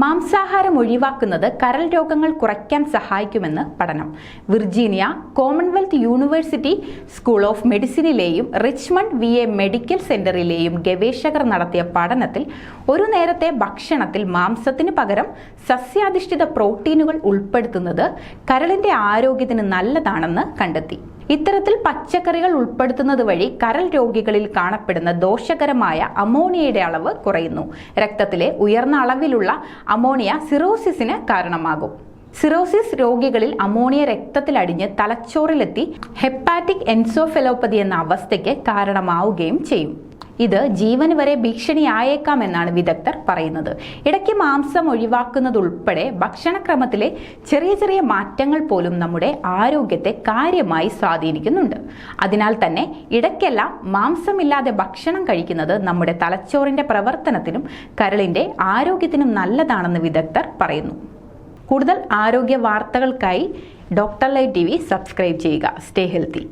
മാംസാഹാരം ഒഴിവാക്കുന്നത് കരൾ രോഗങ്ങൾ കുറയ്ക്കാൻ സഹായിക്കുമെന്ന് പഠനം. Virginia Commonwealth University School of മെഡിസിനിലെയും Richmond V A medical സെന്ററിലെയും ഗവേഷകർ നടത്തിയ പഠനത്തിൽ ഒരു നേരത്തെ ഭക്ഷണത്തിൽ മാംസത്തിന് പകരം സസ്യാധിഷ്ഠിത പ്രോട്ടീനുകൾ ഉൾപ്പെടുത്തുന്നത് കരളിന്റെ ആരോഗ്യത്തിന് നല്ലതാണെന്ന് കണ്ടെത്തി. ഇത്തരത്തിൽ പച്ചക്കറികൾ ഉൾപ്പെടുത്തുന്നത് വഴി കരൾ രോഗികളിൽ കാണപ്പെടുന്ന ദോഷകരമായ അമോണിയയുടെ അളവ് കുറയുന്നു. രക്തത്തിലെ ഉയർന്ന അളവിലുള്ള അമോണിയ സിറോസിസിന് കാരണമാകും. സിറോസിസ് രോഗികളിൽ അമോണിയ രക്തത്തിലടിഞ്ഞ് തലച്ചോറിലെത്തി ഹെപ്പാറ്റിക് എൻസോഫെലോപ്പതി എന്ന അവസ്ഥയ്ക്ക് കാരണമാവുകയും ചെയ്യും. ഇത് ജീവന് വരെ ഭീഷണിയായേക്കാമെന്നാണ് വിദഗ്ധർ പറയുന്നത്. ഇടയ്ക്ക് മാംസം ഒഴിവാക്കുന്നതുൾപ്പെടെ ഭക്ഷണക്രമത്തിലെ ചെറിയ ചെറിയ മാറ്റങ്ങൾ പോലും നമ്മുടെ ആരോഗ്യത്തെ കാര്യമായി സ്വാധീനിക്കുന്നുണ്ട്. അതിനാൽ തന്നെ ഇടയ്ക്കെല്ലാം മാംസമില്ലാതെ ഭക്ഷണം കഴിക്കുന്നത് നമ്മുടെ തലച്ചോറിന്റെ പ്രവർത്തനത്തിനും കരളിന്റെ ആരോഗ്യത്തിനും നല്ലതാണെന്ന് വിദഗ്ധർ പറയുന്നു. കൂടുതൽ ആരോഗ്യ വാർത്തകൾക്കായി doctor light T V subscribe ചെയ്യുക. Stay healthy.